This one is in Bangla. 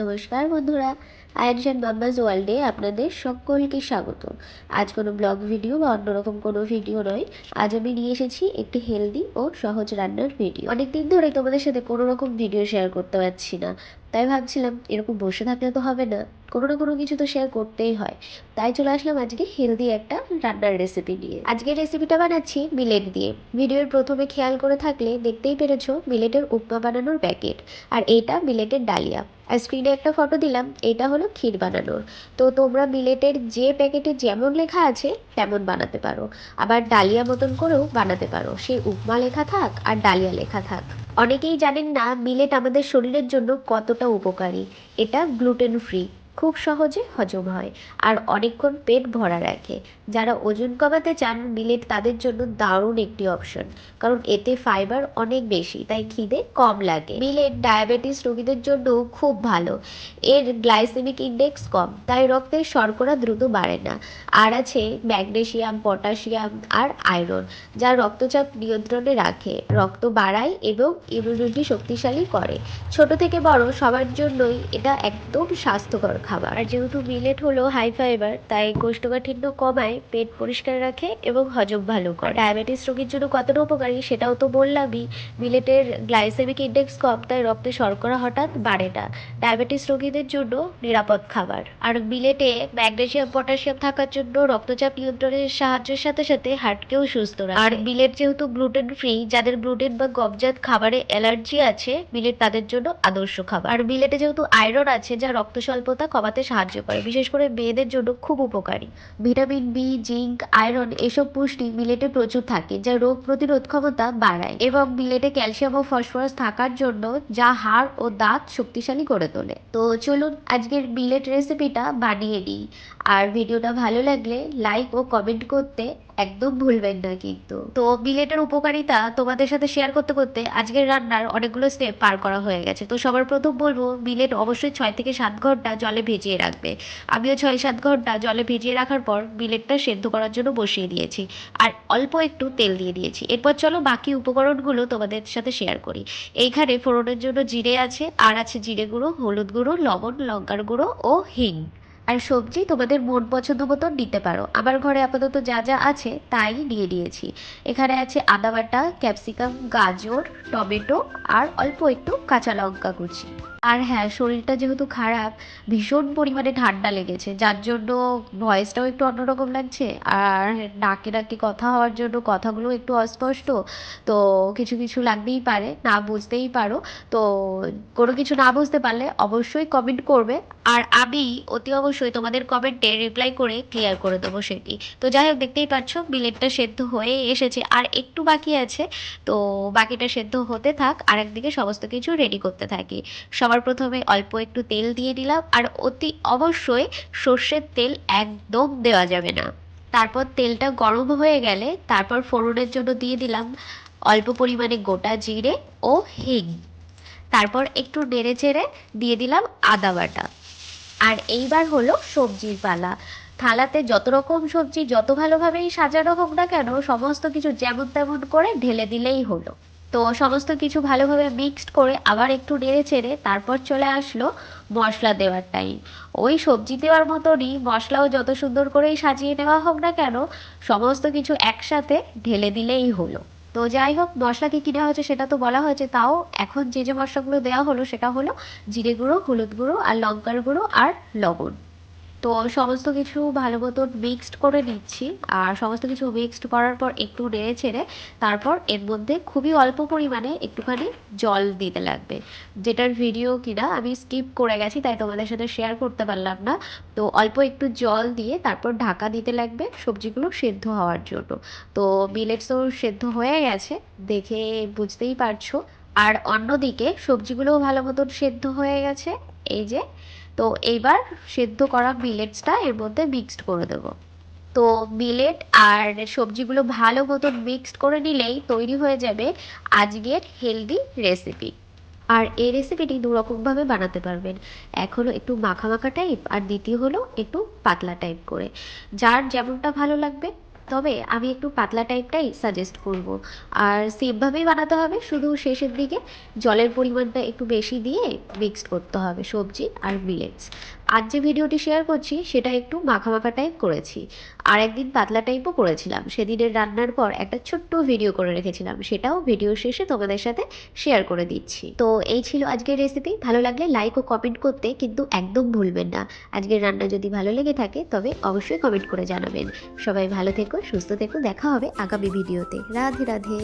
নমস্কার বন্ধুরা আয়নস মাম্মাজ ওয়ার্ল্ডে আপনাদের সকলকে স্বাগত। আজ কোনো ব্লগ ভিডিও বা অন্যরকম কোনো ভিডিও নয়। আজ আমি নিয়ে এসেছি একটি হেলদি ও সহজ রান্নার ভিডিও অনেকদিন ধরে তোমাদের সাথে কোনো রকম ভিডিও শেয়ার করতে পারছি না। তাই ভাবছিলাম, এরকম বসে থাকলে তো হবে না। কোনো না কোনো কিছু তো শেয়ার করতেই হয়। তাই চলে আসলাম আজকে হেলদি একটা রান্নার রেসিপি নিয়ে। আজকের রেসিপিটা বানাচ্ছি মিলেট দিয়ে। ভিডিওর প্রথমে খেয়াল করে থাকলে দেখতেই পেরেছ মিলেটের উপমা বানানোর প্যাকেট আর এটা মিলেটের ডালিয়া। আর স্ক্রিনে একটা ফটো দিলাম, এটা হলো ক্ষীর বানানোর। তো তোমরা মিলেটের যে প্যাকেটে যেমন লেখা আছে, তেমন বানাতে পারো। আবার ডালিয়া মতন করেও বানাতে পারো। সেই উপমা লেখা থাক আর ডালিয়া লেখা থাক। অনেকেই জানেন না মিলেট আমাদের শরীরের জন্য কতটা উপকারী। এটা গ্লুটেন ফ্রি খুব সহজে হজম হয় আর অনেকক্ষণ পেট ভরা রাখে। যারা ওজন কমাতে চান, মিলেট তাদের জন্য দারুণ একটি অপশন। কারণ এতে ফাইবার অনেক বেশি, তাই খিদে কম লাগে। মিলেট ডায়াবেটিস রোগীদের জন্য খুব ভালো। এর গ্লাইসেমিক ইন্ডেক্স কম, তাই রক্তে শর্করা দ্রুত বাড়ে না। আর আছে ম্যাগনেসিয়াম পটাশিয়াম আর আয়রন, যা রক্তচাপ নিয়ন্ত্রণে রাখে। রক্ত বাড়ায় এবং ইমিউনিটি শক্তিশালী করে। ছোট থেকে বড় সবার জন্যই এটা একদম স্বাস্থ্যকর খাবার। আর যেহেতু মিলেট হলো হাই ফাইবার তাই কোষ্ঠকাঠিন্য কমায়, পেট পরিষ্কার রাখে এবং হজম ভালো করে। ডায়াবেটিস রোগীর জন্য কতটা উপকারী সেটাও তো বললামই। মিলেটের গ্লাইসেমিক ইন্ডেক্স কম, তাই রক্তে শর্করা হঠাৎ বাড়ে না। ডায়াবেটিস রোগীদের জন্য নিরাপদ খাবার। আর মিলেটে ম্যাগনেসিয়াম পটাশিয়াম থাকার জন্য রক্তচাপ নিয়ন্ত্রণের সাহায্যের সাথে সাথে হার্টকেও সুস্থ রাখে। আর মিলেট যেহেতু গ্লুটেন ফ্রি যাদের গ্লুটেন বা গমজাত খাবারে অ্যালার্জি আছে, মিলেট তাদের জন্য আদর্শ খাবার। আর মিলেটে যেহেতু আয়রন আছে, যা রক্ত স্বল্পতা কমাতে সাহায্য করে। বিশেষ করে মেয়েদের জন্য খুব উপকারী। ভিটামিন বি জিঙ্ক, আয়রন এসব পুষ্টি মিলেটে প্রচুর থাকে, যা রোগ প্রতিরোধ ক্ষমতা বাড়ায় এবং মিলেটে ক্যালসিয়াম ও ফসফরাস থাকার জন্য যা হাড় ও দাঁত শক্তিশালী করে তোলে। তো চলুন আজকের মিলেট রেসিপিটা বানিয়ে নিই। আর ভিডিওটা ভালো লাগলে লাইক ও কমেন্ট করতে একদম ভুলবেন না কিন্তু। তো মিলেটের উপকারিতা তোমাদের সাথে শেয়ার করতে করতে আজকের রান্নার অনেকগুলো স্টেপ পার করা হয়ে গেছে। তো সবার প্রথম বলব, মিলেট অবশ্যই ছয় থেকে সাত ঘণ্টা জলে ভিজিয়ে রাখবে। আমিও ছয় সাত ঘণ্টা জলে ভিজিয়ে রাখার পর মিলেটটা সেদ্ধ করার জন্য বসিয়ে দিয়েছি। আর অল্প একটু তেল দিয়ে দিয়েছি। এরপর চলো বাকি উপকরণগুলো তোমাদের সাথে শেয়ার করি। এইখানে ফোড়নের জন্য জিরে আছে, আর আছে জিরে গুঁড়ো, হলুদ গুঁড়ো, লবণ, লঙ্কার গুঁড়ো ও হিং। আর সবজি তোমাদের মন পছন্দ মতন নিতে পারো। আমার ঘরে আপাতত যা যা আছে তাই নিয়ে নিয়েছি। এখানে আছে আদা বাটা, ক্যাপসিকাম, গাজর, টমেটো আর অল্প একটু কাঁচা লঙ্কা কুচি। আর হ্যাঁ শরীরটা যেহেতু খারাপ, ভীষণ পরিমাণে ঠান্ডা লেগেছে। যার জন্য ভয়েসটাও একটু অন্যরকম লাগছে, আর ডাকে ডাকে কথা হওয়ার জন্য কথাগুলো একটু অস্পষ্ট, তো কিছু কিছু লাগতেই পারে, না বুঝতেই পারো। তো কোনো কিছু না বুঝতে পারলে অবশ্যই কমেন্ট করবে। আর আমি অতি অবশ্যই তোমাদের কমেন্টে রিপ্লাই করে ক্লিয়ার করে দেবো সেটি। তো যাই হোক, দেখতেই পাচ্ছ বিলেটটা সেদ্ধ হয়ে এসেছে। আর একটু বাকি আছে, তো বাকিটা সেদ্ধ হতে থাক আর একদিকে সমস্ত কিছু রেডি করতে থাকি। সবার প্রথমে অল্প একটু তেল দিয়ে দিলাম আর অতি অবশ্যই সর্ষের তেল একদম দেওয়া যাবে না। তারপর তেলটা গরম হয়ে গেলে তারপর ফোড়নের জন্য দিয়ে দিলাম অল্প পরিমাণে গোটা জিরে ও হিং। তারপর একটু নেড়ে চেড়ে দিয়ে দিলাম আদা বাটা। আর এইবার হলো সবজির পালা। থালাতে যত রকম সবজি যত ভালোভাবেই সাজানো হোক না কেন, সমস্ত কিছু যেমন তেমন করে ঢেলে দিলেই হলো। তো সমস্ত কিছু ভালোভাবে মিক্সড করে আবার একটু নেড়ে চেড়ে তারপর চলে আসলো মশলা দেওয়ার টাইম ওই সবজি দেওয়ার মতনই মশলাও যত সুন্দর করেই সাজিয়ে নেওয়া হোক না কেন, সমস্ত কিছু একসাথে ঢেলে দিলেই হলো। তো যাই হোক, মশলা কী কী দেওয়া হয়েছে সেটা তো বলা হয়েছে, তাও এখন যে যে মশলাগুলো দেওয়া হলো সেটা হলো জিরে গুঁড়ো, হলুদ গুঁড়ো আর লঙ্কার গুঁড়ো আর লবণ। তো সমস্ত কিছু ভালো মতন মিক্সড করে নিচ্ছি। আর সমস্ত কিছু মিক্সড করার পর একটু নেড়ে ছেড়ে তারপর এর মধ্যে খুবই অল্প পরিমাণে একটুখানি জল দিতে লাগবে। যেটার ভিডিও কিনা আমি স্কিপ করে গেছি, তাই তোমাদের সাথে শেয়ার করতে পারলাম না। তো অল্প একটু জল দিয়ে তারপর ঢাকা দিতে লাগবে সবজিগুলো সেদ্ধ হওয়ার জন্য। তো মিলেটস তো সেদ্ধ হয়ে গেছে, দেখে বুঝতেই পারছ। আর অন্যদিকে সবজিগুলোও ভালো মতন সেদ্ধ হয়ে গেছে। এই যে তো এইবার সেদ্ধ করা মিলেটসটা এর মধ্যে মিক্সড করে দেব। তো মিলেট আর সবজিগুলো ভালো মতন মিক্সড করে নিলেই তৈরি হয়ে যাবে আজকের হেলদি রেসিপি আর এই রেসিপিটি দু রকমভাবে বানাতে পারবেন। এক হলো একটু মাখা মাখা টাইপ আর দ্বিতীয় হলো একটু পাতলা টাইপ করে। যার যেমনটা ভালো লাগবে তবে আমি একটু পাতলা টাইপটাই সাজেস্ট করব। আর সেমভাবেই বানাতে হবে, শুধু শেষের দিকে জলের পরিমাণটা একটু বেশি দিয়ে মিক্সড করতে হবে, সবজি আর মিলেটস আজ যে ভিডিওটি শেয়ার করছি, সেটা একটু মাখা মাখা টাইপ করেছি। আর একদিন পাতলা টাইপও করেছিলাম। সেদিনের রান্নার পর একটা ছোট্ট ভিডিও করে রেখেছিলাম। সেটাও ভিডিও শেষে তোমাদের সাথে শেয়ার করে দিচ্ছি। তো এই ছিল আজকের রেসিপি ভালো লাগলে লাইক ও কমেন্ট করতে কিন্তু একদম ভুলবেন না। আজকের রান্না যদি ভালো লেগে থাকে, তবে অবশ্যই কমেন্ট করে জানাবেন। সবাই ভালো থেকো, সুস্থ থেকো। দেখা হবে আগামী ভিডিওতে রাধে রাধে।